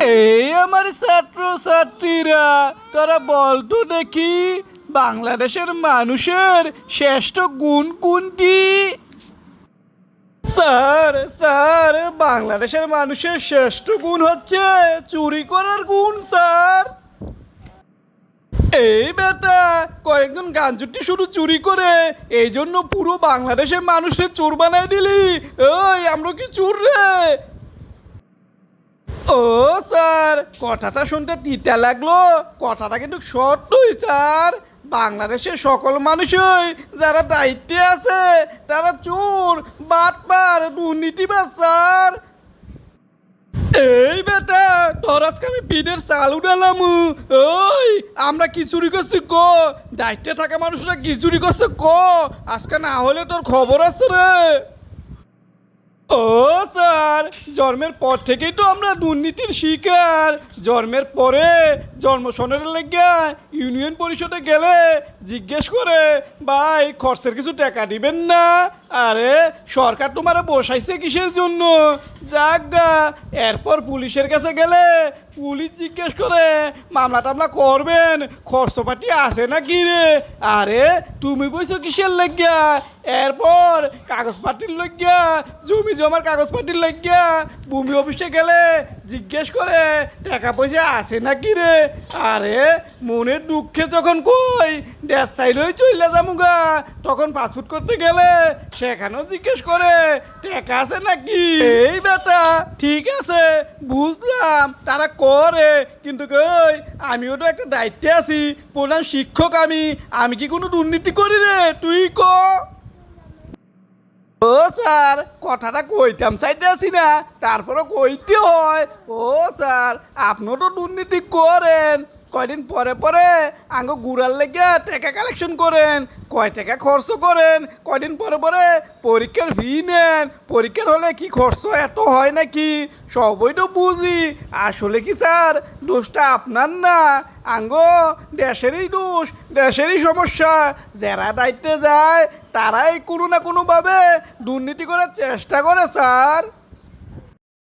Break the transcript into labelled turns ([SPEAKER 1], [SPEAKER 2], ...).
[SPEAKER 1] এই আমার ছাত্র ছাত্রীরা তারা বলতো দেখি, বাংলাদেশের মানুষের শ্রেষ্ঠ গুণ কোনটি? স্যার স্যার, বাংলাদেশের মানুষের শ্রেষ্ঠ গুণ হচ্ছে চুরি করার গুণ, স্যার। এই বেটা, কয়েকজন গাঞ্জুটি শুধু চুরি করে এই জন্য পুরো বাংলাদেশের মানুষের চোর বানাই দিলি। ওই, আমরা কি চোর রে? ও, স্যার, কথাটা শুনতে তিতা লাগল। কথাটা কিন্তু সত্যই, স্যার। বাংলাদেশের সকল মানুষই যারা দায়িত্বে আছে, তারা চোর, বাটপার, দুর্নীতিবাজ, স্যার। এই বেটা, তোর আজকে আমি পিঠের চাল উঠালাম ওই, আমরা কি চুরি করছি, ক। দায়িত্বে থাকা মানুষরা কি চুরি করছে, ক। আজকে না হলে তোর খবর আছে রে। ও স্যার, জন্মের পর থেকেই তো আমরা দুর্নীতির শিকার। জন্মের পরে জন্ম সনের লেগে ইউনিয়ন পরিষদে গেলে জিজ্ঞেস করে, ভাই, খরচের কিছু টাকা দিবেন না? আরে, সরকার তোমার বসাইছে কিসের জন্য? যাক গা, এরপর পুলিশের কাছে গেলে পুলিশ জিজ্ঞেস করে, মামলা টামলা করবেন? খরচপাতি আছে না কি রে? আরে, তুমি বইছো কিসের লাগিয়া এরপর কাগজপাতির লজ্ঞা জমি জমার কাগজপাতির লজ্ঞা ভূমি অফিসে গেলে জিজ্ঞেস করে, টাকা পয়সা আছে নাকি রে? আরে, মনের দুঃখে যখন কই, দেশ সাইডই চইলা যামুগা। তখন পাসপোর্ট করতে গেলে সেখানেও জিজ্ঞেস করে, টাকা আছে নাকি? এই বেটা, ঠিক আছে, বুঝলাম, তারা করে। কিন্তু কই, আমিও তো একটা দায়িত্বে আছি, প্রধান শিক্ষক আমি আমি কি কোনো দুর্নীতি করি রে? তুই ক? ও স্যার, কথাটা কইতাম সাইডে আছি না, তারপরও কইতে হয়। ও স্যার, আপনিও তো দুর্নীতি করেন। কয়দিন পরে পরে আঙ্গ গুড়ার লেগে টাকা কালেকশন করেন, কয় টাকা খরচ করেন, কয়দিন পরে পরে পরীক্ষার ফি নেন, পরীক্ষার হলে কি খরচ এত হয় নাকি? সবই তো বুঝি। আসলে কি স্যার, দোষটা আপনার না? আঙ্গ, দেশেরই দোষ, দেশেরই সমস্যা। যারা দায়িত্বে যায়, তারাই কোনো না কোনোভাবে দুর্নীতি করার চেষ্টা করে স্যার।